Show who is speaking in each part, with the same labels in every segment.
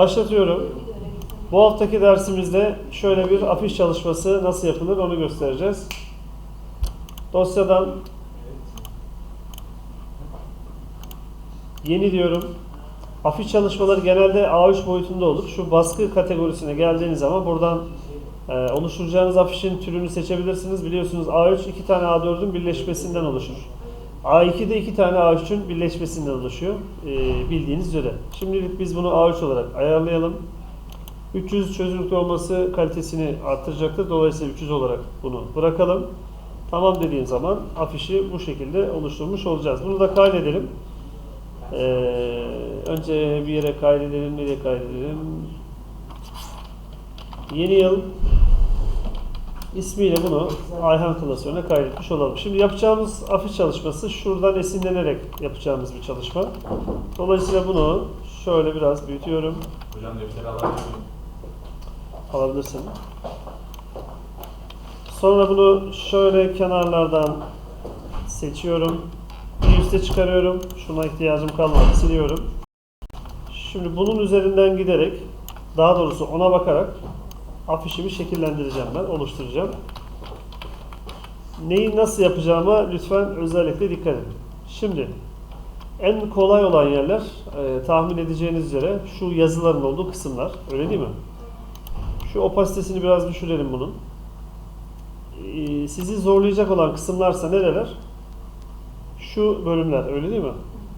Speaker 1: Başlatıyorum. Bu haftaki dersimizde şöyle bir afiş çalışması nasıl yapılır onu göstereceğiz. Dosyadan yeni diyorum. Afiş çalışmaları genelde A3 boyutunda olur. Şu baskı kategorisine geldiğiniz zaman buradan e, oluşturacağınız afişin türünü seçebilirsiniz. Biliyorsunuz A3 iki tane A4'ün birleşmesinden oluşur. A2 de iki tane A3'ün birleşmesinden oluşuyor. e, bildiğiniz üzere. Şimdilik biz bunu A3 olarak ayarlayalım. 300 çözünürlükte olması kalitesini arttıracaktır. Dolayısıyla 300 olarak bunu bırakalım. Tamam dediğim zaman afişi bu şekilde oluşturmuş olacağız. Bunu da kaydedelim. Ee, önce bir yere kaydedelim. Nereye kaydedelim? Yeni yıl ismiyle bunu Ayhan klasörüne kaydetmiş olalım. Şimdi yapacağımız afiş çalışması şuradan esinlenerek yapacağımız bir çalışma. Dolayısıyla bunu şöyle biraz büyütüyorum.
Speaker 2: Hocam defteri alabilir
Speaker 1: alabilirsin. Sonra bunu şöyle kenarlardan seçiyorum. Bir üste çıkarıyorum. Şuna ihtiyacım kalmadı. Siliyorum. Şimdi bunun üzerinden giderek daha doğrusu ona bakarak afişimi şekillendireceğim ben. Oluşturacağım. Neyi nasıl yapacağıma lütfen özellikle dikkat edin. Şimdi en kolay olan yerler e, tahmin edeceğiniz üzere şu yazıların olduğu kısımlar. Öyle değil mi? Şu opasitesini biraz düşürelim bunun. Ee, sizi zorlayacak olan kısımlarsa nereler? Şu bölümler öyle değil mi?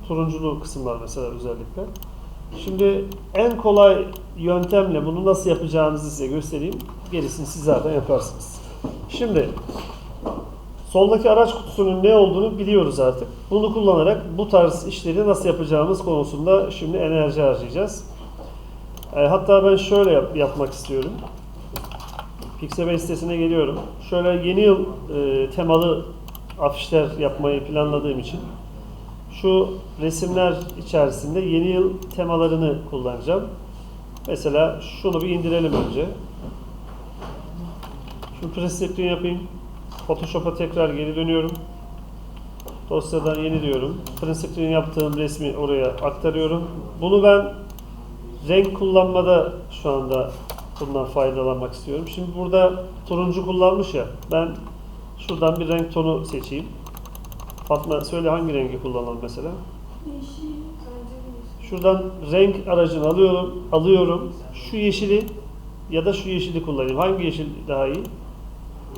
Speaker 1: Turunculu kısımlar mesela özellikle. Şimdi en kolay yöntemle bunu nasıl yapacağınızı size göstereyim. Gerisini siz zaten yaparsınız. Şimdi soldaki araç kutusunun ne olduğunu biliyoruz artık. Bunu kullanarak bu tarz işleri nasıl yapacağımız konusunda şimdi enerji harcayacağız. E, hatta ben şöyle yap- yapmak istiyorum. Pixabay sitesine geliyorum. Şöyle yeni yıl e, temalı afişler yapmayı planladığım için şu resimler içerisinde yeni yıl temalarını kullanacağım. Mesela şunu bir indirelim önce. Şu presletini yapayım. Photoshop'a tekrar geri dönüyorum. Dosyadan yeni diyorum. Screen yaptığım resmi oraya aktarıyorum. Bunu ben renk kullanmada şu anda bundan faydalanmak istiyorum. Şimdi burada turuncu kullanmış ya. Ben şuradan bir renk tonu seçeyim. Fatma söyle hangi rengi kullanalım mesela? Şuradan renk aracını alıyorum. Alıyorum. Şu yeşili ya da şu yeşili kullanayım. Hangi yeşil daha iyi?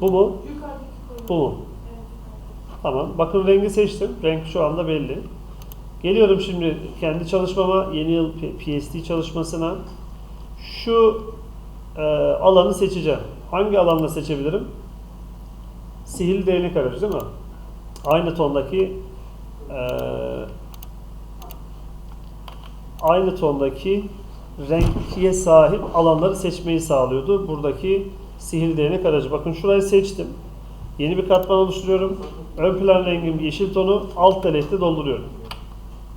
Speaker 1: Bu mu? Bu mu? Tamam. Bakın rengi seçtim. Renk şu anda belli. Geliyorum şimdi kendi çalışmama, yeni yıl P- PSD çalışmasına. Şu e, alanı seçeceğim. Hangi alanla seçebilirim? Sihirli değnek aracı değil mi? Aynı tondaki e, aynı tondaki renkliye sahip alanları seçmeyi sağlıyordu. Buradaki sihirli değnek aracı. Bakın şurayı seçtim. Yeni bir katman oluşturuyorum. Ön plan rengim yeşil tonu, alt delekte dolduruyorum.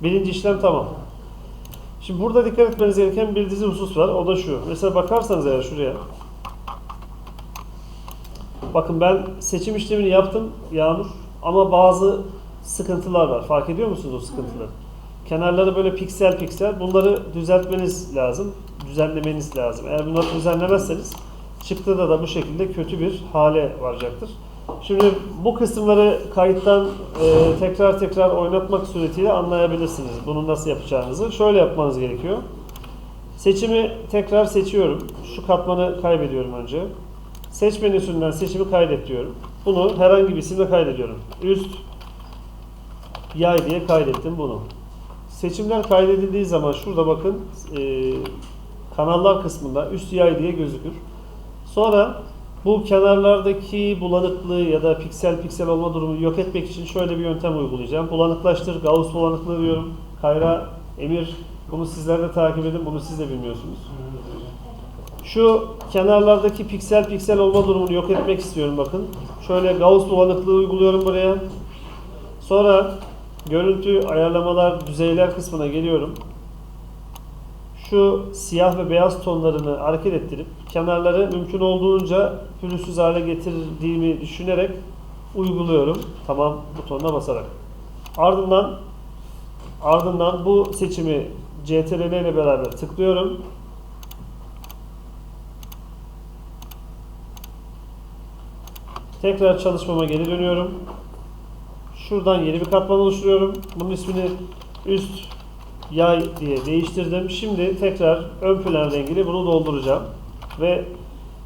Speaker 1: Birinci işlem tamam. Şimdi burada dikkat etmeniz gereken bir dizi husus var. O da şu. Mesela bakarsanız eğer şuraya. Bakın ben seçim işlemini yaptım Yağmur. Ama bazı sıkıntılar var. Fark ediyor musunuz o sıkıntıları? Kenarları böyle piksel piksel. Bunları düzeltmeniz lazım. Düzenlemeniz lazım. Eğer bunları düzenlemezseniz çıktıda da bu şekilde kötü bir hale varacaktır. Şimdi bu kısımları kayıttan e, tekrar tekrar oynatmak suretiyle anlayabilirsiniz bunu nasıl yapacağınızı. Şöyle yapmanız gerekiyor. Seçimi tekrar seçiyorum. Şu katmanı kaybediyorum önce. Seç menüsünden seçimi kaydet diyorum. Bunu herhangi bir isimle kaydediyorum. Üst yay diye kaydettim bunu. Seçimler kaydedildiği zaman şurada bakın e, kanallar kısmında üst yay diye gözükür. Sonra bu kenarlardaki bulanıklığı ya da piksel piksel olma durumu yok etmek için şöyle bir yöntem uygulayacağım. Bulanıklaştır, Gauss bulanıklığı diyorum. Kayra, Emir, bunu sizler de takip edin, bunu siz de bilmiyorsunuz. Şu kenarlardaki piksel piksel olma durumunu yok etmek istiyorum bakın. Şöyle Gauss bulanıklığı uyguluyorum buraya. Sonra görüntü ayarlamalar düzeyler kısmına geliyorum. Şu siyah ve beyaz tonlarını hareket ettirip kenarları mümkün olduğunca pürüzsüz hale getirdiğimi düşünerek uyguluyorum. Tamam butonuna basarak. Ardından ardından bu seçimi CTRL ile beraber tıklıyorum. Tekrar çalışmama geri dönüyorum. Şuradan yeni bir katman oluşturuyorum. Bunun ismini üst yay diye değiştirdim. Şimdi tekrar ön plan rengiyle bunu dolduracağım. Ve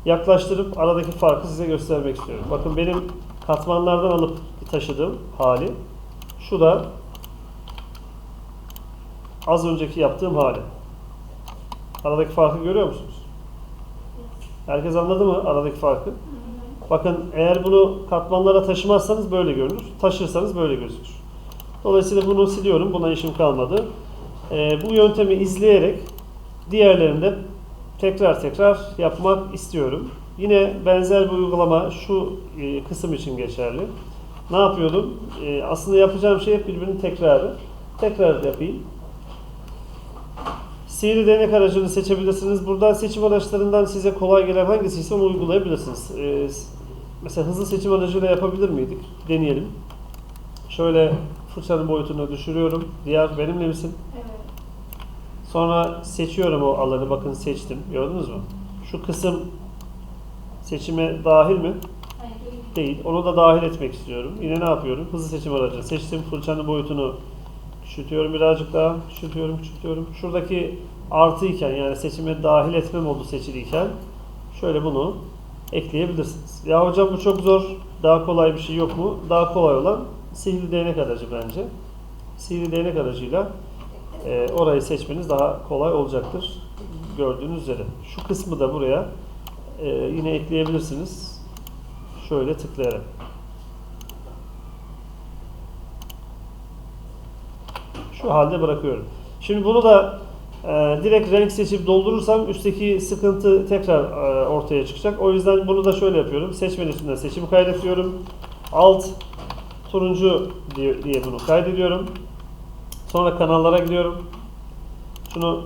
Speaker 1: yaklaştırıp aradaki farkı size göstermek istiyorum. Bakın benim katmanlardan alıp taşıdığım hali. Şu da az önceki yaptığım hali. Aradaki farkı görüyor musunuz? Herkes anladı mı aradaki farkı? Bakın eğer bunu katmanlara taşımazsanız böyle görünür. Taşırsanız böyle gözükür. Dolayısıyla bunu siliyorum. Buna işim kalmadı. Ee, bu yöntemi izleyerek diğerlerini de tekrar tekrar yapmak istiyorum. Yine benzer bir uygulama şu e, kısım için geçerli. Ne yapıyordum? E, aslında yapacağım şey hep birbirinin tekrarı. Tekrar yapayım. Sihirli değnek aracını seçebilirsiniz. Buradan seçim araçlarından size kolay gelen hangisi ise onu uygulayabilirsiniz. Ee, mesela hızlı seçim aracıyla yapabilir miydik? Deneyelim. Şöyle fırçanın boyutunu düşürüyorum. Diğer benimle misin?
Speaker 3: Evet.
Speaker 1: Sonra seçiyorum o alanı. Bakın seçtim. Gördünüz mü? Şu kısım seçime dahil mi?
Speaker 3: Hayır, değil.
Speaker 1: Onu da dahil etmek istiyorum. Yine ne yapıyorum? Hızlı seçim aracını seçtim. Fırçanın boyutunu küçültüyorum birazcık daha. Küçültüyorum, küçültüyorum. Şuradaki artı iken yani seçime dahil etme modu seçiliyken şöyle bunu ekleyebilirsiniz. Ya hocam bu çok zor. Daha kolay bir şey yok mu? Daha kolay olan sihirli değnek aracı bence. Sihirli değnek aracıyla e, orayı seçmeniz daha kolay olacaktır. Gördüğünüz üzere. Şu kısmı da buraya e, yine ekleyebilirsiniz. Şöyle tıklayarak. Şu halde bırakıyorum. Şimdi bunu da e, direkt renk seçip doldurursam üstteki sıkıntı tekrar e, ortaya çıkacak. O yüzden bunu da şöyle yapıyorum. Seçme listesinden seçimi kaydediyorum. Alt turuncu diye, diye bunu kaydediyorum. Sonra kanallara gidiyorum. Şunu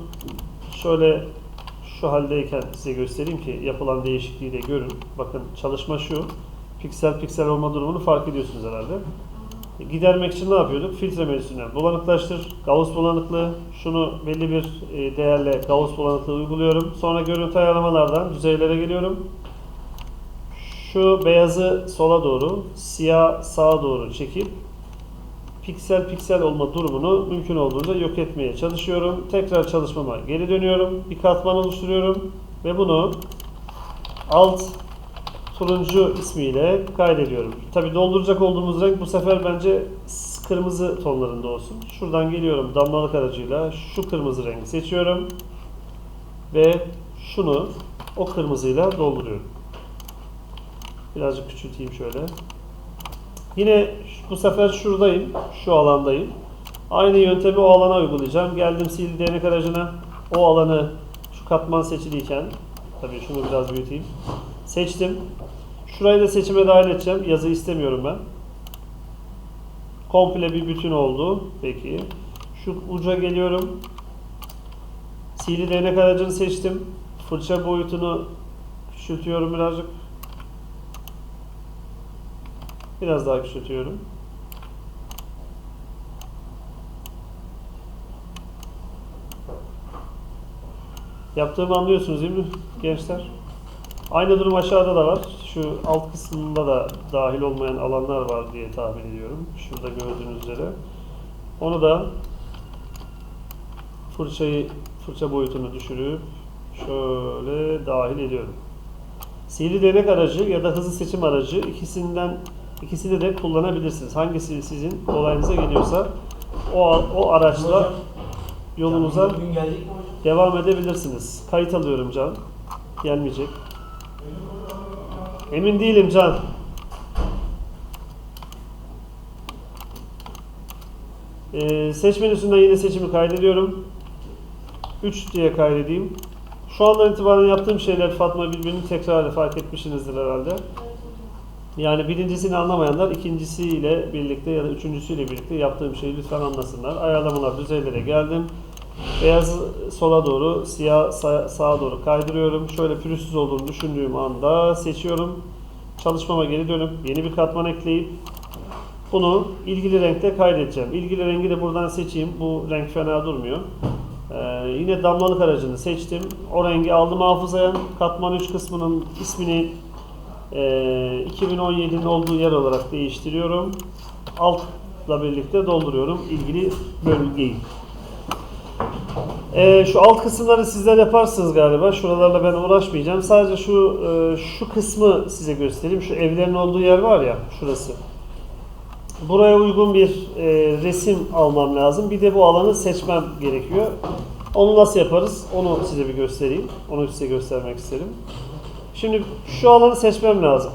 Speaker 1: şöyle şu haldeyken size göstereyim ki yapılan değişikliği de görün. Bakın çalışma şu. Piksel piksel olma durumunu fark ediyorsunuz herhalde. Gidermek için ne yapıyorduk? Filtre menüsünden bulanıklaştır, Gauss bulanıklığı. Şunu belli bir e, değerle Gauss bulanıklığı uyguluyorum. Sonra görüntü ayarlamalardan düzeylere geliyorum. Şu beyazı sola doğru, siyah sağa doğru çekip piksel piksel olma durumunu mümkün olduğunca yok etmeye çalışıyorum. Tekrar çalışmama geri dönüyorum. Bir katman oluşturuyorum ve bunu alt turuncu ismiyle kaydediyorum. Tabi dolduracak olduğumuz renk bu sefer bence kırmızı tonlarında olsun. Şuradan geliyorum damlalık aracıyla şu kırmızı rengi seçiyorum ve şunu o kırmızıyla dolduruyorum. Birazcık küçülteyim şöyle. Yine bu sefer şuradayım, şu alandayım. Aynı yöntemi o alana uygulayacağım. Geldim sihirli değnek aracına. O alanı şu katman seçiliyken, tabii şunu biraz büyüteyim. Seçtim. Şurayı da seçime dahil edeceğim. Yazı istemiyorum ben. Komple bir bütün oldu. Peki. Şu uca geliyorum. Sihirli değnek aracını seçtim. Fırça boyutunu küçültüyorum birazcık. Biraz daha küçültüyorum. Yaptığımı anlıyorsunuz değil mi gençler? Aynı durum aşağıda da var. Şu alt kısmında da dahil olmayan alanlar var diye tahmin ediyorum. Şurada gördüğünüz üzere. Onu da fırçayı fırça boyutunu düşürüp şöyle dahil ediyorum. Sihirli değnek aracı ya da hızlı seçim aracı ikisinden ikisini de kullanabilirsiniz. Hangisi sizin kolayınıza geliyorsa o o araçla yolunuza devam edebilirsiniz. Kayıt alıyorum Can. Gelmeyecek. Emin değilim Can. Ee, seç menüsünden yine seçimi kaydediyorum. 3 diye kaydedeyim. Şu andan itibaren yaptığım şeyler Fatma birbirini tekrar fark etmişsinizdir herhalde. Yani birincisini anlamayanlar ikincisiyle birlikte ya da üçüncüsüyle birlikte yaptığım şeyi lütfen anlasınlar. Ayarlamalar düzeylere geldim. Beyaz sola doğru, siyah sa- sağa doğru kaydırıyorum. Şöyle pürüzsüz olduğunu düşündüğüm anda seçiyorum. Çalışmama geri dönüp yeni bir katman ekleyip bunu ilgili renkte kaydedeceğim. İlgili rengi de buradan seçeyim. Bu renk fena durmuyor. Ee, yine damlalık aracını seçtim. O rengi aldım hafızaya. Katman 3 kısmının ismini Ee, 2017'nin olduğu yer olarak değiştiriyorum. Altla birlikte dolduruyorum ilgili bölgeyi. Ee, şu alt kısımları sizler yaparsınız galiba. Şuralarla ben uğraşmayacağım. Sadece şu e, şu kısmı size göstereyim. Şu evlerin olduğu yer var ya, şurası. Buraya uygun bir e, resim almam lazım. Bir de bu alanı seçmem gerekiyor. Onu nasıl yaparız? Onu size bir göstereyim. Onu size göstermek isterim. Şimdi şu alanı seçmem lazım.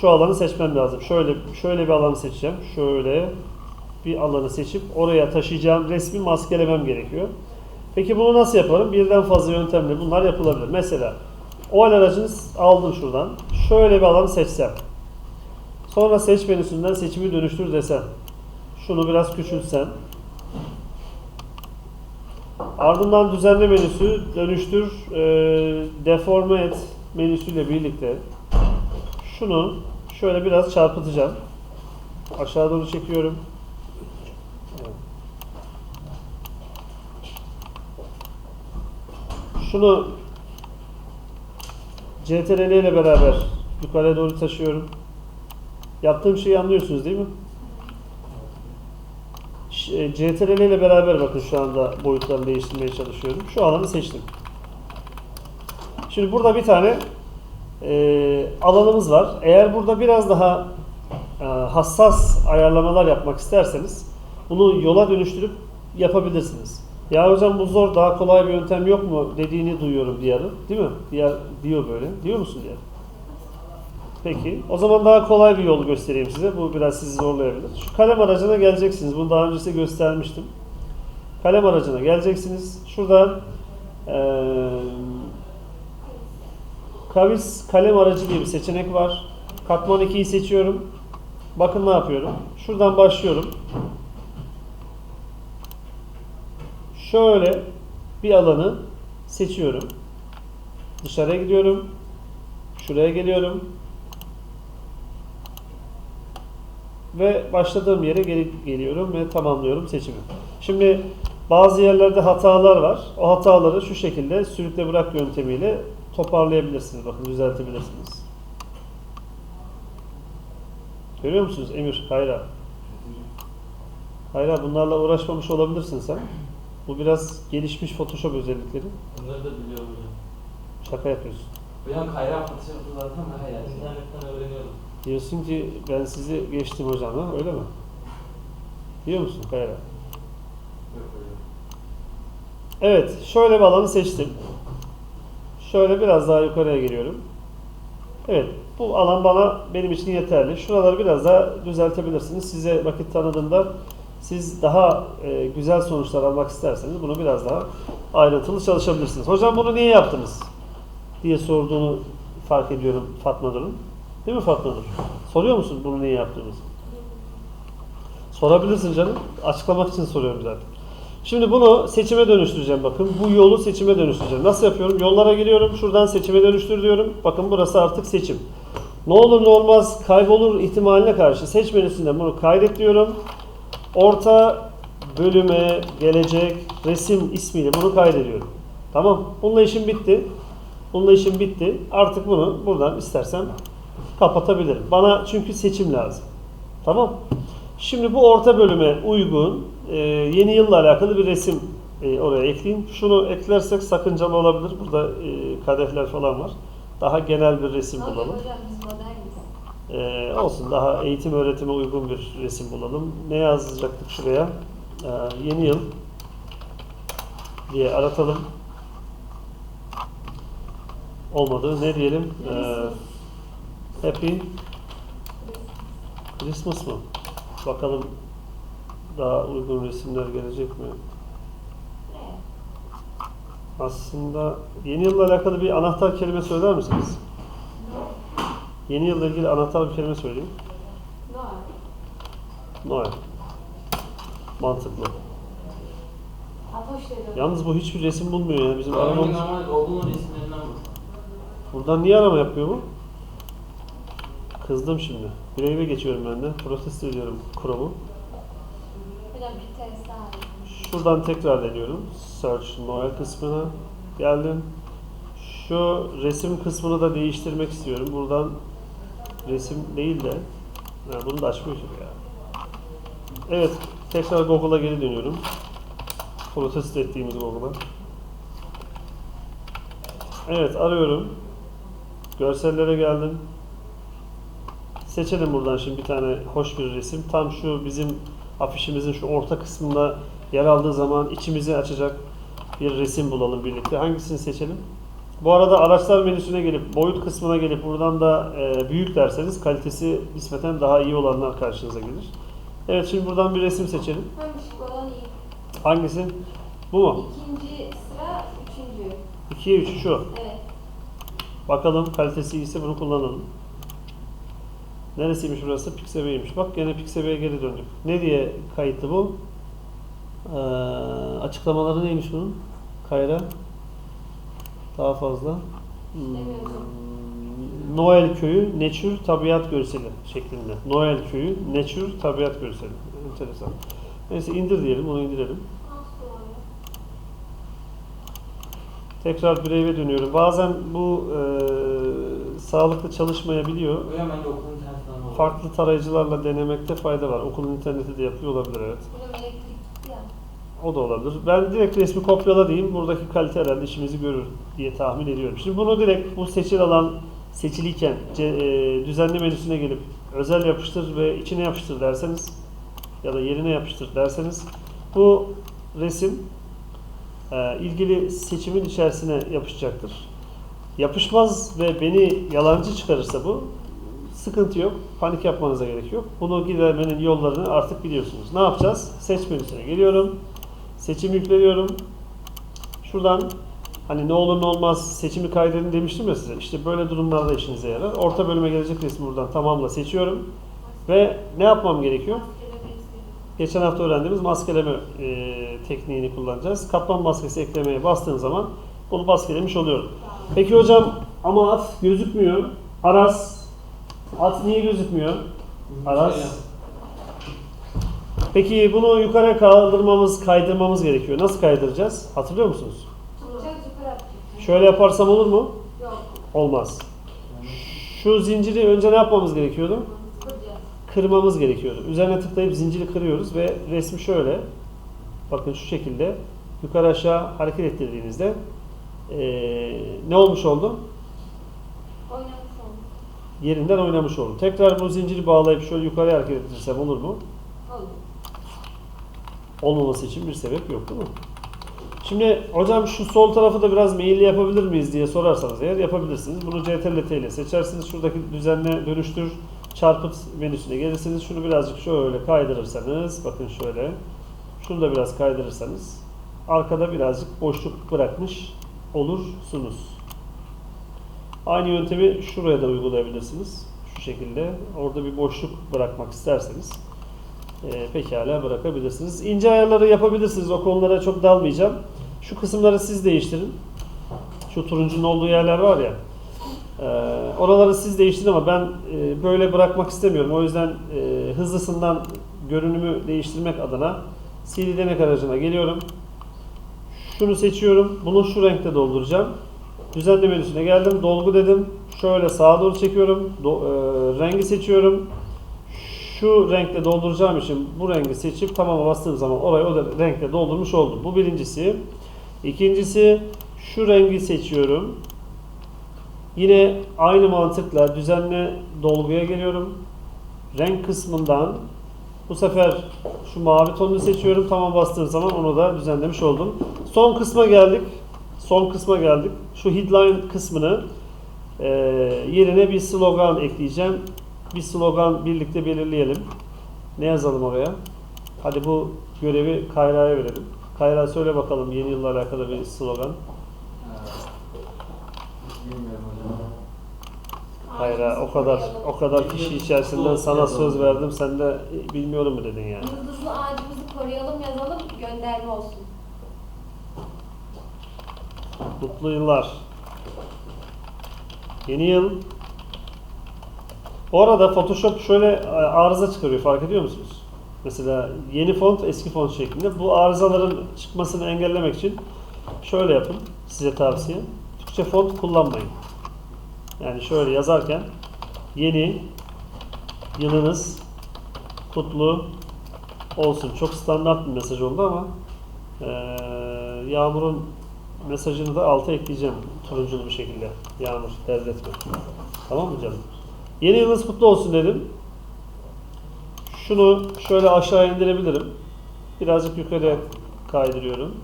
Speaker 1: Şu alanı seçmem lazım. Şöyle şöyle bir alanı seçeceğim. Şöyle bir alanı seçip oraya taşıyacağım resmi maskelemem gerekiyor. Peki bunu nasıl yaparım? Birden fazla yöntemle bunlar yapılabilir. Mesela oval aracını aldım şuradan. Şöyle bir alanı seçsem. Sonra seç menüsünden seçimi dönüştür desem. Şunu biraz küçültsem. Ardından düzenle menüsü dönüştür, e, deforme et menüsüyle birlikte şunu şöyle biraz çarpıtacağım. Aşağı doğru çekiyorum. Şunu CTRL ile beraber yukarıya doğru taşıyorum. Yaptığım şeyi anlıyorsunuz değil mi? E, CTRL ile beraber bakın şu anda boyutlarını değiştirmeye çalışıyorum. Şu alanı seçtim. Şimdi burada bir tane e, alanımız var. Eğer burada biraz daha e, hassas ayarlamalar yapmak isterseniz bunu yola dönüştürüp yapabilirsiniz. Ya hocam bu zor daha kolay bir yöntem yok mu dediğini duyuyorum diğeri. Değil mi? Diğer diyor böyle. Diyor musun diğer? Peki. O zaman daha kolay bir yol göstereyim size. Bu biraz sizi zorlayabilir. Şu kalem aracına geleceksiniz. Bunu daha önce size göstermiştim. Kalem aracına geleceksiniz. Şuradan eee kavis kalem aracı diye bir seçenek var. Katman 2'yi seçiyorum. Bakın ne yapıyorum. Şuradan başlıyorum. Şöyle bir alanı seçiyorum. Dışarıya gidiyorum. Şuraya geliyorum. Ve başladığım yere geri geliyorum ve tamamlıyorum seçimi. Şimdi bazı yerlerde hatalar var. O hataları şu şekilde sürükle bırak yöntemiyle toparlayabilirsiniz. Bakın düzeltebilirsiniz. Görüyor musunuz Emir, Hayra? Hayra bunlarla uğraşmamış olabilirsin sen. Bu biraz gelişmiş Photoshop özellikleri.
Speaker 2: Bunları da biliyorum hocam.
Speaker 1: Şaka yapıyorsun.
Speaker 2: Hocam kayra Photoshop'u zaten daha iyi. İnternetten öğreniyorum.
Speaker 1: Diyorsun ki ben sizi geçtim hocam ha öyle mi? Diyor musun Kayra? Evet, şöyle bir alanı seçtim. Şöyle biraz daha yukarıya geliyorum. Evet, bu alan bana benim için yeterli. Şuraları biraz daha düzeltebilirsiniz. Size vakit tanıdığımda siz daha e, güzel sonuçlar almak isterseniz bunu biraz daha ayrıntılı çalışabilirsiniz. Hocam bunu niye yaptınız? diye sorduğunu fark ediyorum Fatma Nur'un. Değil mi Fatma Nur? Soruyor musun bunu niye yaptığımızı? Sorabilirsin canım. Açıklamak için soruyorum zaten. Şimdi bunu seçime dönüştüreceğim bakın. Bu yolu seçime dönüştüreceğim. Nasıl yapıyorum? Yollara giriyorum. Şuradan seçime dönüştür diyorum. Bakın burası artık seçim. Ne olur ne olmaz kaybolur ihtimaline karşı seç menüsünden bunu kaydet diyorum. Orta bölüme gelecek resim ismiyle bunu kaydediyorum. Tamam. Bununla işim bitti. Bununla işim bitti. Artık bunu buradan istersem kapatabilirim. Bana çünkü seçim lazım. Tamam. Şimdi bu orta bölüme uygun e, yeni yılla alakalı bir resim e, oraya ekleyeyim. Şunu eklersek sakıncalı olabilir. Burada e, kadehler falan var. Daha genel bir resim bulalım.
Speaker 3: hocam biz moderniz.
Speaker 1: E, olsun daha eğitim öğretime uygun bir resim bulalım. Ne yazacaktık şuraya? E, yeni yıl diye aratalım. Olmadı. Ne diyelim? E, happy Christmas mı? Bakalım daha uygun resimler gelecek mi? Aslında yeni yılla alakalı bir anahtar kelime söyler misiniz? Yeni yılla ilgili anahtar bir kelime söyleyeyim.
Speaker 3: Noel.
Speaker 1: Noel. Mantıklı. Yalnız bu hiçbir resim bulmuyor ya. Bizim aramamız...
Speaker 2: normal Google'un resimlerinden bu.
Speaker 1: Buradan niye arama yapıyor bu? Kızdım şimdi. Grave'e geçiyorum ben de. Protesto ediyorum Chrome'u. Şuradan tekrar deniyorum. Search Noel kısmına geldim. Şu resim kısmını da değiştirmek istiyorum. Buradan resim değil de ha, bunu da açmıyorsun ya. Evet, tekrar Google'a geri dönüyorum. Protesto ettiğimiz Google'a. Evet, arıyorum. Görsellere geldim. Seçelim buradan şimdi bir tane hoş bir resim. Tam şu bizim afişimizin şu orta kısmında yer aldığı zaman içimizi açacak bir resim bulalım birlikte. Hangisini seçelim? Bu arada araçlar menüsüne gelip boyut kısmına gelip buradan da e, büyük derseniz kalitesi nispeten daha iyi olanlar karşınıza gelir. Evet şimdi buradan bir resim seçelim.
Speaker 3: Hangisi olan iyi?
Speaker 1: Hangisi? Bu mu?
Speaker 3: İkinci sıra, üçüncü.
Speaker 1: 2'ye 3 şu.
Speaker 3: Evet.
Speaker 1: Bakalım kalitesi iyiyse bunu kullanalım. Neresiymiş burası? Pixabe'ymiş. Bak gene Pixabe'ye geri döndük. Ne diye kayıtlı bu? Ee, açıklamaları neymiş bunun? Kayra. Daha fazla. Hmm, Noel Köyü Nature Tabiat Görseli şeklinde. Noel Köyü Nature Tabiat Görseli. Enteresan. Neyse indir diyelim, onu indirelim. Tekrar bireyve dönüyorum. Bazen bu e, sağlıklı çalışmayabiliyor. Farklı tarayıcılarla denemekte fayda var. Okulun interneti de yapıyor olabilir evet.
Speaker 3: Burada elektrik gitti ya.
Speaker 1: O da olabilir. Ben direkt resmi kopyala diyeyim. Buradaki kalite herhalde işimizi görür diye tahmin ediyorum. Şimdi bunu direkt bu seçil alan seçiliyken e, düzenli menüsüne gelip özel yapıştır ve içine yapıştır derseniz ya da yerine yapıştır derseniz bu resim e, ilgili seçimin içerisine yapışacaktır. Yapışmaz ve beni yalancı çıkarırsa bu sıkıntı yok. Panik yapmanıza gerek yok. Bunu gidermenin yollarını artık biliyorsunuz. Ne yapacağız? Seç menüsüne geliyorum. Seçim yükleniyorum. Şuradan hani ne olur ne olmaz seçimi kaydedin demiştim ya size. İşte böyle durumlarda işinize yarar. Orta bölüme gelecek resmi buradan tamamla seçiyorum. Ve ne yapmam gerekiyor? Geçen hafta öğrendiğimiz maskeleme e, tekniğini kullanacağız. Katman maskesi eklemeye bastığın zaman bunu maskelemiş oluyorum. Peki hocam ama at gözükmüyor. Aras. At niye gözükmüyor? Aras. Peki bunu yukarı kaldırmamız, kaydırmamız gerekiyor. Nasıl kaydıracağız? Hatırlıyor musunuz?
Speaker 3: Yukarı.
Speaker 1: Şöyle yaparsam olur mu?
Speaker 3: Yok.
Speaker 1: Olmaz. Şu zinciri önce ne yapmamız gerekiyordu? Kırmamız gerekiyordu. Üzerine tıklayıp zinciri kırıyoruz ve resmi şöyle. Bakın şu şekilde yukarı aşağı hareket ettirdiğinizde eee, ne olmuş oldu?
Speaker 3: Oynamış olduk.
Speaker 1: Yerinden oynamış oldu. Tekrar bu zinciri bağlayıp şöyle yukarıya hareket ettirirsem olur mu? Olmaması için bir sebep yok değil mi? Şimdi hocam şu sol tarafı da biraz meyilli yapabilir miyiz diye sorarsanız eğer yapabilirsiniz. Bunu CTRL T ile seçersiniz. Şuradaki düzenle dönüştür çarpıt menüsüne gelirsiniz. Şunu birazcık şöyle kaydırırsanız bakın şöyle. Şunu da biraz kaydırırsanız arkada birazcık boşluk bırakmış olursunuz. Aynı yöntemi şuraya da uygulayabilirsiniz. Şu şekilde. Orada bir boşluk bırakmak isterseniz e, pekala bırakabilirsiniz. İnce ayarları yapabilirsiniz. O konulara çok dalmayacağım. Şu kısımları siz değiştirin. Şu turuncunun olduğu yerler var ya. e, oraları siz değiştirin ama ben e, böyle bırakmak istemiyorum. O yüzden e, hızlısından görünümü değiştirmek adına CD denek aracına geliyorum. Şunu seçiyorum. Bunu şu renkte dolduracağım. Düzenle menüsüne geldim. Dolgu dedim. Şöyle sağa doğru çekiyorum. Do- e, rengi seçiyorum şu renkle dolduracağım için bu rengi seçip tamama bastığım zaman orayı o renkle doldurmuş oldum. Bu birincisi. İkincisi şu rengi seçiyorum. Yine aynı mantıkla düzenle dolguya geliyorum. Renk kısmından bu sefer şu mavi tonunu seçiyorum. Tamam bastığım zaman onu da düzenlemiş oldum. Son kısma geldik. Son kısma geldik. Şu headline kısmını e, yerine bir slogan ekleyeceğim. Bir slogan birlikte belirleyelim. Ne yazalım oraya? Hadi bu görevi Kayra'ya verelim. Kayra söyle bakalım yeni yılla alakalı bir slogan. Kayra o kadar o kadar kişi içerisinden sana söz verdim sen de "E, bilmiyorum mu dedin yani.
Speaker 3: Yıldızlı ağacımızı koruyalım yazalım gönderme olsun.
Speaker 1: Mutlu yıllar. Yeni yıl. Bu arada Photoshop şöyle e, arıza çıkarıyor fark ediyor musunuz? Mesela yeni font eski font şeklinde. Bu arızaların çıkmasını engellemek için şöyle yapın. Size tavsiye. Türkçe font kullanmayın. Yani şöyle yazarken yeni yılınız kutlu olsun. Çok standart bir mesaj oldu ama eee, Yağmur'un mesajını da alta ekleyeceğim turunculu bir şekilde. Yağmur dert etme. Tamam mı canım? Yeni yılınız kutlu olsun dedim. Şunu şöyle aşağı indirebilirim. Birazcık yukarı kaydırıyorum.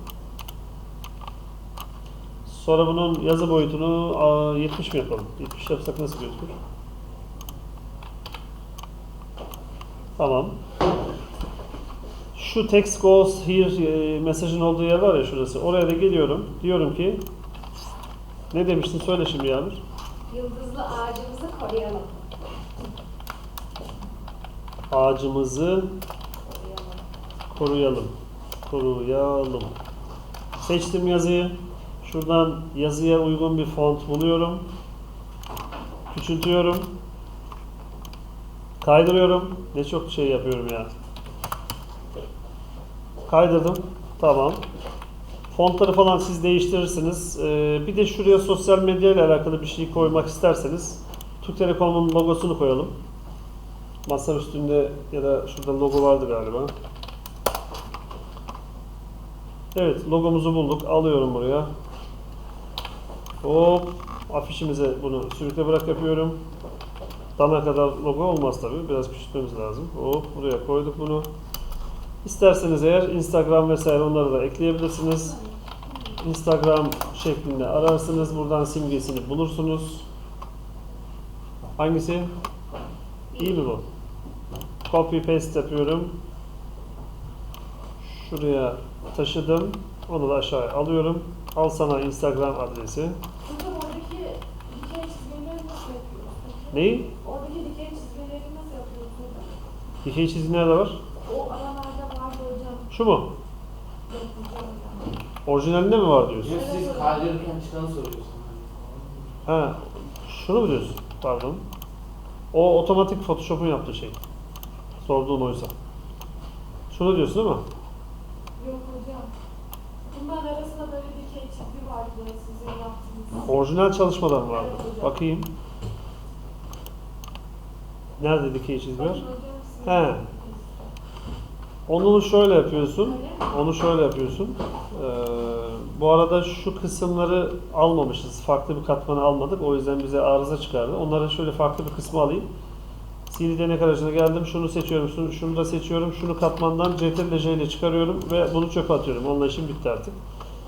Speaker 1: Sonra bunun yazı boyutunu aa, 70 mi yapalım? 70 yapsak nasıl gözükür? Tamam. Şu text goes here e, mesajın olduğu yer var ya şurası. Oraya da geliyorum. Diyorum ki ne demiştin söyle şimdi Yağmur.
Speaker 3: Yıldızlı ağacımızı koruyalım.
Speaker 1: Ağacımızı
Speaker 3: Koruyalım.
Speaker 1: koruyalım. Seçtim yazıyı. Şuradan yazıya uygun bir font buluyorum. Küçültüyorum. Kaydırıyorum. Ne çok şey yapıyorum ya. Kaydırdım. Tamam. Fontları falan siz değiştirirsiniz. Ee, bir de şuraya sosyal medya ile alakalı bir şey koymak isterseniz Türk Telekom'un logosunu koyalım. Masa üstünde ya da şurada logo vardı galiba. Evet logomuzu bulduk. Alıyorum buraya. Hop afişimize bunu sürükle bırak yapıyorum. Dana kadar logo olmaz tabii. Biraz küçültmemiz lazım. Hop buraya koyduk bunu. İsterseniz eğer Instagram vesaire onları da ekleyebilirsiniz. Instagram şeklinde ararsınız. Buradan simgesini bulursunuz. Hangisi? İyi mi bu? Copy paste yapıyorum. Şuraya taşıdım. Onu da aşağıya alıyorum. Al sana Instagram adresi.
Speaker 4: Hocam oradaki dikey çizgileri nasıl yapıyoruz? peki?
Speaker 1: Neyi?
Speaker 4: Oradaki dikey çizgileri nasıl yapıyoruz hocam?
Speaker 1: Dikey çizgi nerede var?
Speaker 4: O aralarda vardı hocam.
Speaker 1: Şu mu?
Speaker 4: Yok hocam.
Speaker 1: Orijinalinde mi var diyorsun?
Speaker 2: Yok siz kaydırırken çıkanı soruyorsun.
Speaker 1: Ha, şunu mu diyorsun? Pardon. O otomatik Photoshop'un yaptığı şey. Sorduğun oysa. Şunu diyorsun değil mi?
Speaker 4: Yok hocam. Bunların arasında böyle dikey çizgi vardı sizin yaptığınız.
Speaker 1: Orijinal çalışmadan vardı.
Speaker 4: Evet.
Speaker 1: Bakayım. Nerede dikey çizgi var?
Speaker 4: Bakın hocam sizin
Speaker 1: He. Onu şöyle yapıyorsun. Onu şöyle yapıyorsun. Ee, bu arada şu kısımları almamışız. Farklı bir katmanı almadık. O yüzden bize arıza çıkardı. Onları şöyle farklı bir kısmı alayım. CD denek aracına geldim. Şunu seçiyorum. Şunu, şunu da seçiyorum. Şunu katmandan CTRL J ile çıkarıyorum ve bunu çöpe atıyorum. Onunla işim bitti artık.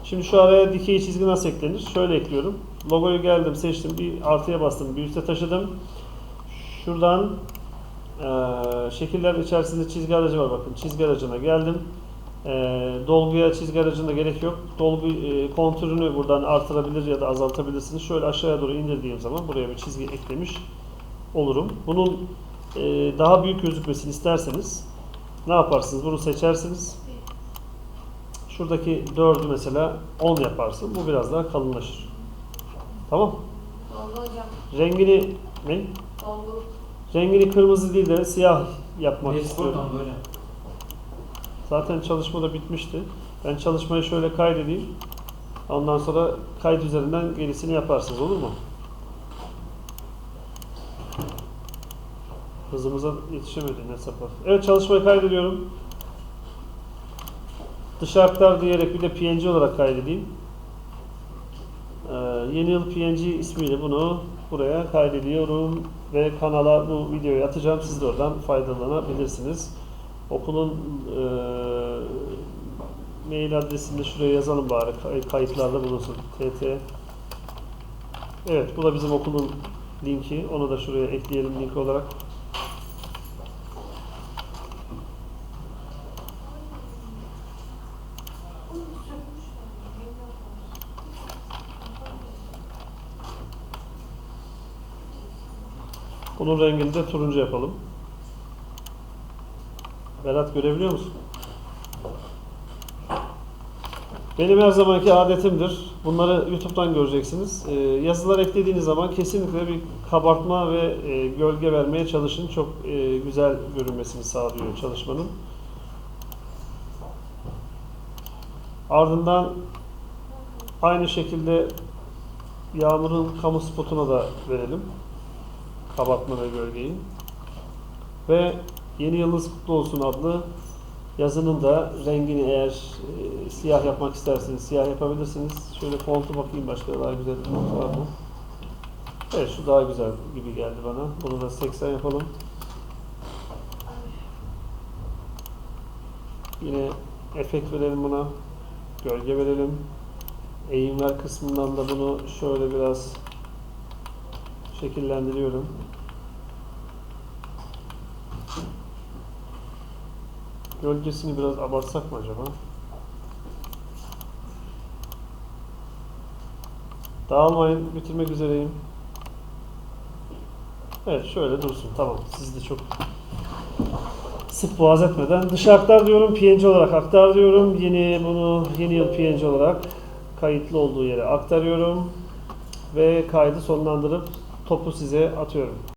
Speaker 1: Şimdi şu araya dikey çizgi nasıl eklenir? Şöyle ekliyorum. Logoyu geldim, seçtim. Bir artıya bastım. Bir üste taşıdım. Şuradan eee şekiller içerisinde çizgi aracı var. Bakın çizgi aracına geldim. Eee, dolguya çizgi aracında gerek yok. Dolgu eee, kontürünü buradan artırabilir ya da azaltabilirsiniz. Şöyle aşağıya doğru indirdiğim zaman buraya bir çizgi eklemiş olurum. Bunun eee, daha büyük gözükmesini isterseniz ne yaparsınız? Bunu seçersiniz. Şuradaki 4'ü mesela 10 yaparsın. Bu biraz daha kalınlaşır. Tamam.
Speaker 3: Oldu hocam.
Speaker 1: Rengini ne?
Speaker 3: Oldu.
Speaker 1: Rengini kırmızı değil de siyah yapmak
Speaker 2: Neyse
Speaker 1: istiyorum. Zaten çalışma da bitmişti. Ben çalışmayı şöyle kaydedeyim. Ondan sonra kayıt üzerinden gerisini yaparsınız olur mu? Hızımıza yetişemedi ne sapar. Evet çalışmayı kaydediyorum. Dışa aktar diyerek bir de PNG olarak kaydedeyim. Ee, yeni yıl PNG ismiyle bunu buraya kaydediyorum ve kanala bu videoyu atacağım. Siz de oradan faydalanabilirsiniz. Okulun e, mail adresini şuraya yazalım bari kay- kayıtlarda bulunsun. TT Evet bu da bizim okulun linki. Onu da şuraya ekleyelim link olarak. Bunun rengini de turuncu yapalım. Berat görebiliyor musun? Benim her zamanki adetimdir. Bunları YouTube'dan göreceksiniz. Ee, yazılar eklediğiniz zaman kesinlikle bir kabartma ve e, gölge vermeye çalışın. Çok e, güzel görünmesini sağlıyor çalışmanın. Ardından aynı şekilde Yağmur'un kamu spotuna da verelim. Kabartma ve gölgeyi. Ve Yeni Yıldız Kutlu Olsun adlı yazının da rengini eğer e, siyah yapmak isterseniz siyah yapabilirsiniz. Şöyle fontu bakayım başka daha güzel bir font var mı? Evet şu daha güzel gibi geldi bana. Bunu da 80 yapalım. Yine efekt verelim buna. Gölge verelim. Eğimler kısmından da bunu şöyle biraz şekillendiriyorum. Gölgesini biraz abartsak mı acaba? Dağılmayın, bitirmek üzereyim. Evet, şöyle dursun. Tamam, siz de çok sık boğaz etmeden. Dışa aktar diyorum, PNG olarak aktar diyorum. Yeni bunu yeni yıl PNG olarak kayıtlı olduğu yere aktarıyorum ve kaydı sonlandırıp topu size atıyorum.